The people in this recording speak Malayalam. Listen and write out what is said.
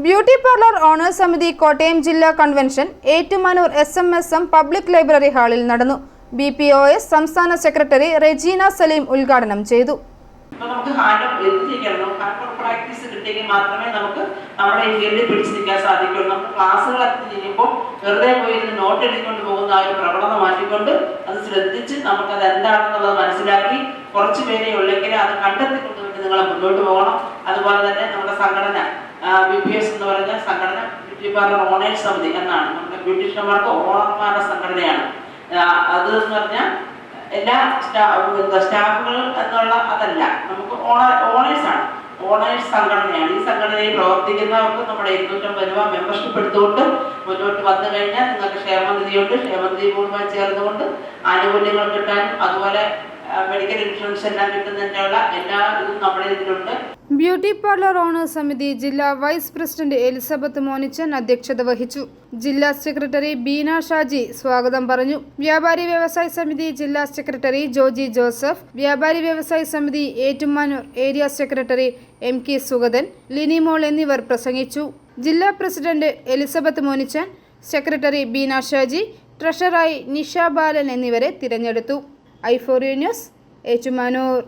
ബ്യൂട്ടി പാർലർ ഓണേഴ്സ് സമിതി കോട്ടയം ജില്ലാ convention Ettumanoor S M S M public library ഹാളിൽ നടന്നു. ബി പി ഒ എസ് സംസ്ഥാന സെക്രട്ടറി റെജീന സലീം ഉദ്ഘാടനം ചെയ്തു. നമുക്ക് ഹാൻഡ് നമുക്ക് ഹാൻഡ് പ്രാക്ടീസ് കിട്ടിയെങ്കിൽ മാത്രമേ നമുക്ക് നമ്മുടെ ഇന്ത്യയിൽ പിടിച്ചു നിൽക്കാൻ സാധിക്കുള്ളൂ. നമുക്ക് ക്ലാസ്സുകൾ ചെയ്യുമ്പോൾ വെറുതെ പോയി ഇരുന്ന് നോട്ട് എഴുതിക്കൊണ്ട് പോകുന്ന ആ ഒരു പ്രവണത മാറ്റിക്കൊണ്ട് അത് ശ്രദ്ധിച്ച് നമുക്കത് എന്താണെന്നുള്ളത് മനസ്സിലാക്കി കുറച്ച് പേരെ ഉള്ളെങ്കിൽ അത് കണ്ടെത്തിക്കൊണ്ട് വേണ്ടി നിങ്ങൾ മുന്നോട്ട് പോകണം. അതുപോലെ തന്നെ നമ്മുടെ സംഘടന ബി എന്ന് പറയുന്ന സംഘടന ബ്യൂട്ടി ഓണേഴ്സ് സമിതി എന്നാണ്. നമ്മുടെ ബ്യൂട്ടീഷ്യന്മാർക്ക് ഓണർമാരുടെ സംഘടനയാണ്. അത് എന്ന് പറഞ്ഞാൽ എല്ലാ സ്റ്റാ- സ്റ്റാഫുകൾ എന്നുള്ള അതല്ല. നമുക്ക് ഓണർ ഓണേഴ്സ് ആണ്. ഓണേഴ്സ് സംഘടനയാണ്. ഈ സംഘടനയിൽ പ്രവർത്തിക്കുന്നവർക്ക് നമ്മുടെ ഇരുന്നൂറ്റമ്പത് രൂപ മെമ്പർഷിപ്പ് എടുത്തുകൊണ്ട് മുന്നോട്ട് വന്നു കഴിഞ്ഞാൽ നിങ്ങൾക്ക് ക്ഷേമനിധിയുണ്ട്. ക്ഷേമനിധി ബോർഡുമായി ചേർന്നുകൊണ്ട് ആനുകൂല്യങ്ങൾ കിട്ടാനും അതുപോലെ മെഡിക്കൽ ഇൻഷുറൻസ് എല്ലാം കിട്ടുന്നതിനുള്ള എല്ലാ ഇതും നമ്മുടെ ഇതിലുണ്ട്. ബ്യൂട്ടി പാർലർ ഓണേഴ്സ് സമിതി ജില്ലാ വൈസ് പ്രസിഡന്റ് എലിസബത്ത് മോനിച്ചൻ അധ്യക്ഷത വഹിച്ചു. ജില്ലാ സെക്രട്ടറി ബീന ഷാജി സ്വാഗതം പറഞ്ഞു. വ്യാപാരി വ്യവസായ സമിതി ജില്ലാ സെക്രട്ടറി ജോജി ജോസഫ് വ്യാപാരി വ്യവസായ സമിതി Ettumanoor area secretary M K Sugathan Linimol എന്നിവർ പ്രസംഗിച്ചു. ജില്ലാ പ്രസിഡന്റ് എലിസബത്ത് മോനിച്ചൻ സെക്രട്ടറി ബീന ഷാജി ട്രഷറായി നിഷ ബാലൻ എന്നിവരെ തിരഞ്ഞെടുത്തു. ഐഫോറിയ ന്യൂസ് ഏറ്റുമാനൂർ.